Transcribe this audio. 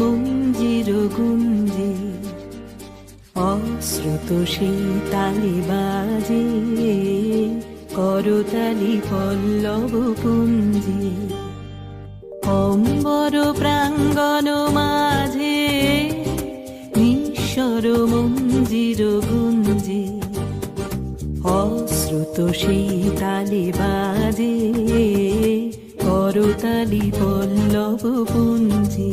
মঞ্জির গুঞ্জে, অশ্রুত সেই বাজে, করতালি পল্লব পুঞ্জে। অম্বর প্রাঙ্গণ মাঝে, নিঃস্বর মঞ্জির অশ্রুত সেই বাজে, করতালি পল্লব পুঞ্জে।